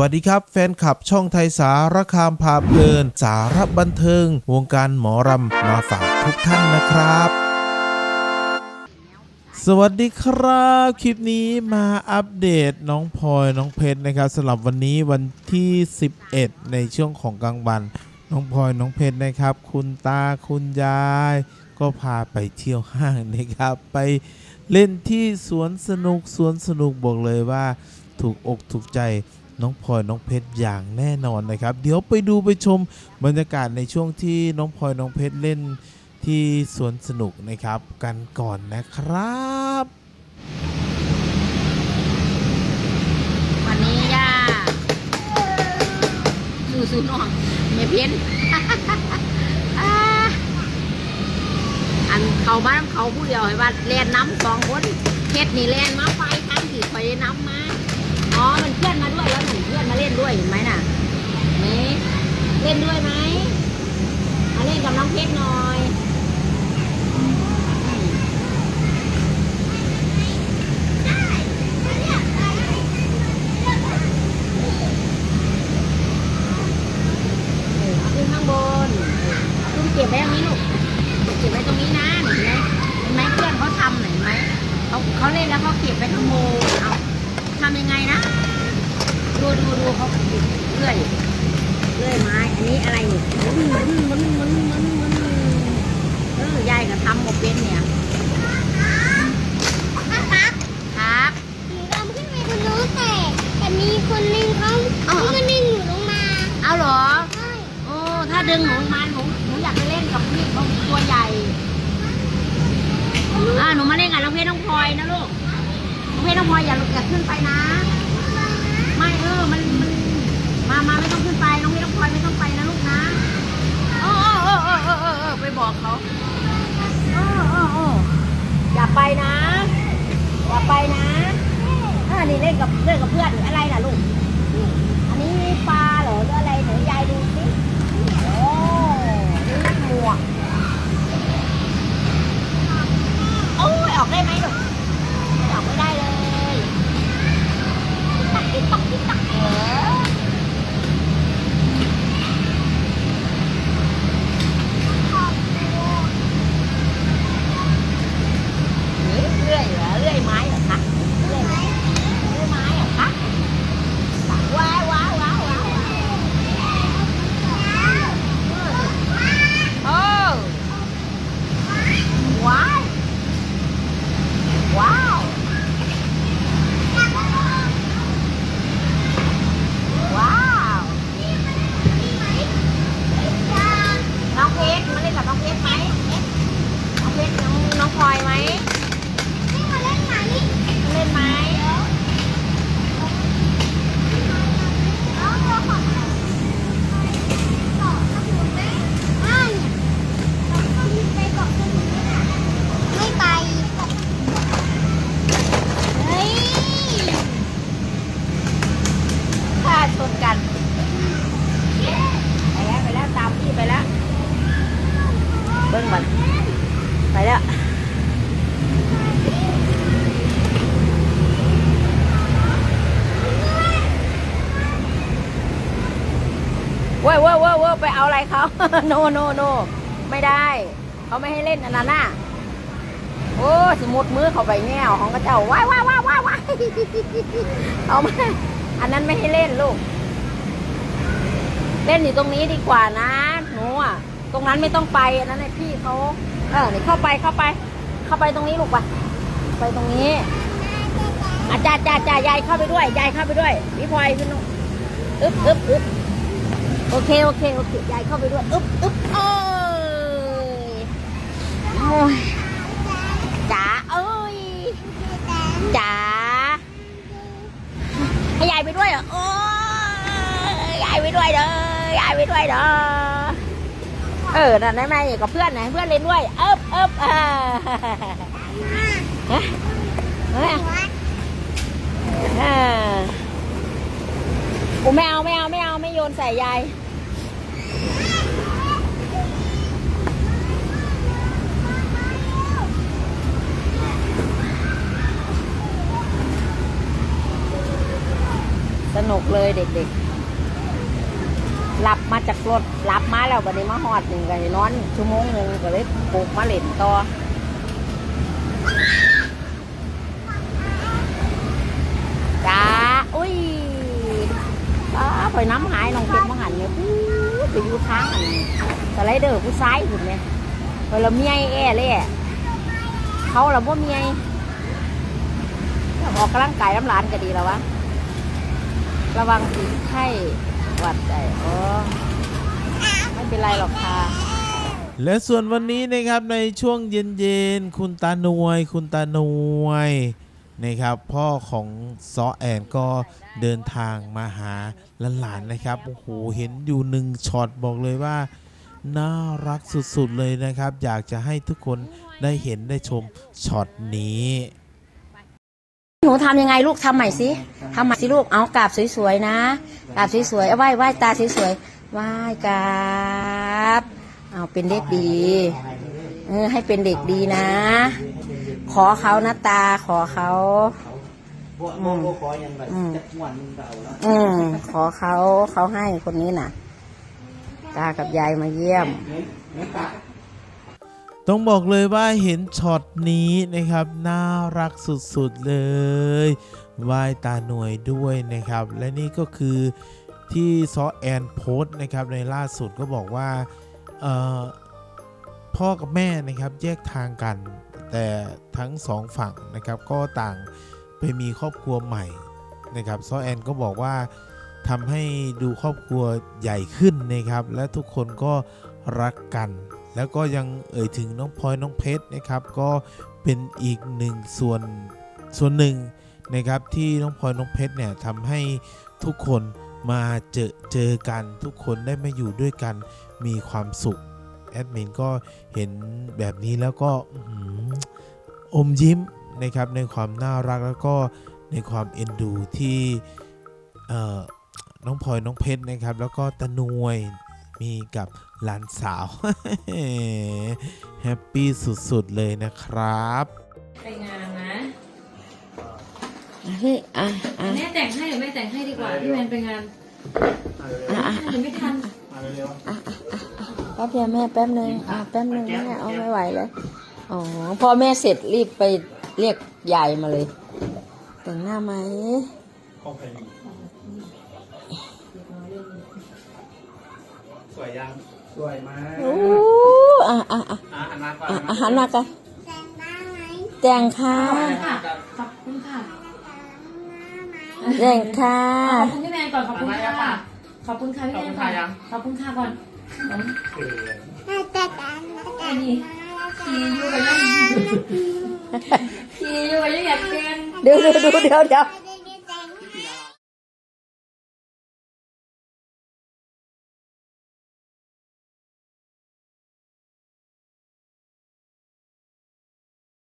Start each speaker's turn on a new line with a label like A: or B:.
A: วัสดีครับ แฟนคลับช่องไทยสารคามพาเพลิน สารบันเทิง วงการหมอรำมาฝากทุกท่านนะครับ สวัสดีครับ คลิปนี้มาอัปเดตน้องพลอยน้องเพชรนะครับสำหรับวันนี้วันที่ 11 ในช่วงของกลางวัน น้องพลอยน้องเพชรนะครับ คุณตาคุณยาย ก็พาไปเที่ยวห้างนะครับ ไปเล่นที่สวนสนุกสวนสนุกบอกเลยว่าถูกอกถูกใจ น้องพลอยน้องเพชรอย่างแน่นอนนะครับ เดี๋ยวไปดูไปชมบรรยากาศในช่วงที่น้องพลอยน้องเพชรเล่นที่สวนสนุกนะครับกันก่อนนะครับ
B: วันนี้ย่าสู่สู่น้องเมียเพี้ยนอันเขาบ้านเขาผู้เดียวให้ว่าแล่นน้ำสองคนเฮ็ดนี่แล่นมาไฟทางที่คอยน้ำมา มันเพื่อนมาด้วยแล้วหนึ่งเพื่อนมาเล่นด้วยเห็นไหมน่ะนี่เล่นด้วยไหมมาเล่นกับน้องเพชรหน่อยเอาขึ้นข้างบนเอาขึ้นเก็บไว้ตรงนี้ลูก เก็บไว้ตรงนี้นะเห็นไหมเห็นไหมเพื่อนเขาทำเห็นไหมเขาเขาเล่นแล้วเขาเก็บไว้ข้างบนเอาทำยังไงนะ ดูดูดูเขาเก็บเลื่อยเลื่อยไม้ อันนี้อะไรนี่มันมันมันมันมันเออยายก็ทำหมดเป็นเนี่ย
C: ครับ
B: ครับ
C: หนูดำขึ้นไปบนนู้นแต่แต่มีคนหนึงเขาเขาก็ดึงหนูลงมา
B: เอาเหรอ
C: ใช่
B: โอ้ถ้าดึงหนูมาหนูหนูอยากไปเล่นกับพี่เขาตัวใหญ่อ่าหนูมาเล่นกับน้องเพชรน้องพลอยนะลูกน้องเพชรน้องพลอยอย่าอย่าขึ้นไปนะ ไม่เออมันมันมามาไม่ต้องขึ้นไปน้องเพชรน้องพลอยไม่ต้องไปนะลูกนะโอ้โอ้โอ้โอ้โอ้โอ้ไปบอกเขาโอ้โอ้โอ้อย่าไปนะอย่าไปนะอ่านี่เล่นกับเล่นกับเพื่อนอะไรล่ะลูกอันนี้ปลาเหรอหรืออะไรหนูยายดูสิโอ้นี่หมวกโอ้ยออกได้ไหมลูก ติ๊กตักติ๊กตักเออเฮ้ยเรื่อยเหรอเรื่อยไม้เหรอคะเรื่อยไม้เรื่อยไม้เหรอคะว้าวว้าวว้าวว้าวโอ้ว้าวว้าวว้าวน้องเพชรมาเล่นกับน้องเพชรไหมน้องเพชรน้องน้องพลอยไหม
C: นี่มาเล่นหมานี่
B: เล่นไหม
C: เอาตัวของเกาะสมุนไหมอ่าเนี่ยเราก็มีไปเกาะสมุนไหมน่ะไม่ไปเฮ้ย
B: ฆ่าชนกัน ไปแล้วไปแล้วตามพี่ไปแล้ว เบิ้งบันไปแล้ว เว้ยเว้ยเว้ยเว้ย ไปเอาอะไรเขา โนโนโนไม่ได้ เขาไม่ให้เล่นอันนั้นน่ะโอ้สมุดมือเขาไปแง่ของกระเจ้าว้ายว้ายว้ายว้ายว้ายเอาไม่อันนั้นไม่ให้เล่นลูก เล่นอยู่ตรงนี้ดีกว่านะหนูอะตรงนั้นไม่ต้องไปอันนั้นไอ้พี่เขาเออเดี๋ยวเข้าไปเข้าไป เข้าไปตรงนี้ลูกไปไปตรงนี้อาจารย์จ่าจ่ายายเข้าไปด้วยยายเข้าไปด้วยพี่พลอยพี่นุ๊กอึ๊บอึ๊บอึ๊บ โอเค โอเค โอเค ยายเข้าไปด้วย อึ๊บอึ๊บเอ้ยโอ้ยจ๋าเอ้ยจ๋าให้ยายไปด้วยเหรอ โอ้ยยายไปด้วยเด้อยายไปด้วยเด้อ เออนั่นได้ไหมกับเพื่อนไหนเพื่อนเล่นด้วยเอิบเอิบอ่าเฮ้ยเฮ้ยเออกูไม่เอาไม่เอาไม่เอาไม่โย นใส่ยายสนุกเลยเด็กๆหลับมาจากรถหลับมาแล้วบัดนี้มาหอดหนึ่งกันนอนชั่วโมงหนึ่งก็เลยปลุกมาเล่นต่อจ้าอุ้ย ป้าไปน้ำหายน้องเพชรมาหันเนี่ยปู๊ดไปอยู่ข้างอันสไลเดอร์ผู้ซ้ายหุ่นเนี่ยไปละเมียแอ่เลยอะเขาละบ่เมียออกกำลังกายน้ำหลานก็ดีแล้ววะ ระวังติไข้หวัดใจอ๋อไม่เป็นไรหรอกค่ะ
A: และส่วนวันนี้นะครับในช่วงเย็นๆ คุณตาหนวย คุณตาหนวย นะครับ พ่อของซอแอนก็เดินทางมาหาหลานๆนะครับโอ้โหเห็นอยู่หนึ่งช็อตบอกเลยว่า น่ารักสุดๆเลยนะครับ อยากจะให้ทุกคนได้เห็นได้ชมช็อตนี้
B: หนูทำยังไงลูกทำใหม่สิทำใหม่สิลูกเอากราบสวยๆนะกราบสวยๆเอาไหว้ไหว้ตาสวยๆไหว้กราบเอาเป็นเด็กดีเออให้เป็นเด็กดีนะ อเขานะตา ขอเขา
D: บ่บ่บ่ขออย่างไร
B: อืม
D: จักวันหนึงก็เอาละ
B: อืมขอเขาเขาให้คนนี้น่ะ ตากับยายมาเยี่ยม
A: ต้องบอกเลยว่าเห็นช็อตนี้นะครับ น่ารักสุดๆเลยไหวายตาหน่วยด้วยนะครับ และนี่ก็คือที่ซอแอนโพสต์นะครับในล่าสุดก็บอกว่าเอ่อพ่อกับแม่นะครับแยกทางกัน แต่ทั้งสองฝั่งนะครับก็ต่างไปมีครอบครัวใหม่นะครับซอแอนก็บอกว่าทำให้ดูครอบครัวใหญ่ขึ้นนะครับ และทุกคนก็รักกัน แล้วก็ยังเอ่ยถึงน้องพลอยน้องเพชรนะครับ ก็เป็นอีกหนึ่งส่วนส่วนหนึ่งนะครับที่น้องพลอยน้องเพชรเนี่ยทำให้ทุกคนมาเจอเจอกัน ทุกคนได้มาอยู่ด้วยกันมีความสุข แอดมินก็เห็นแบบนี้แล้วก็อื้อหืออมยิ้มนะครับในความน่ารักแล้วก็ในความเอ็นดูที่เอ่อน้องพลอยน้องเพชรนะครับ แล้วก็ตะนวยมีกับหลานสาวแฮปปี้สุดๆเลยนะครับ
E: ไปงานนะ
B: เฮ้ยอะอะ
E: แม่แต่งให้หรือไม่แต่งให้ดีกว่าพี่แมนไปงาน
B: อะอะ
E: หรือไม่ทัน
B: แป๊บเดียวแม่แป๊บนึงอะแป๊บนึงแม่เอาไม่ไหวแล้วอ๋อพอแม่เสร็จรีบไปเรียกยายมาเลย แต่งหน้าไหม
D: สวยยังสวยมาก
B: โอ้อะอะอะ
D: อะหันมาก่อน
B: อะอาหารมากัน
C: แซงหน้าไหม
B: แจงค่ะ
E: ค่ะ ขอบคุณค่ะ
B: แจงค่ะ
E: ขอบคุณพี่แมนก่อนขอบคุณค่ะ ขอบคุณค่ะพี่แมนก่อนขอบคุณค่ะก่อน
D: เขิน
C: น่าจะตามน่าจะ
E: อันนี้ทีอยู่กับยังทีอยู่กับยังอยากเกิน
B: เดี๋ยวเดี๋ยวเดี๋ยวเดี๋ยวเดี๋ยว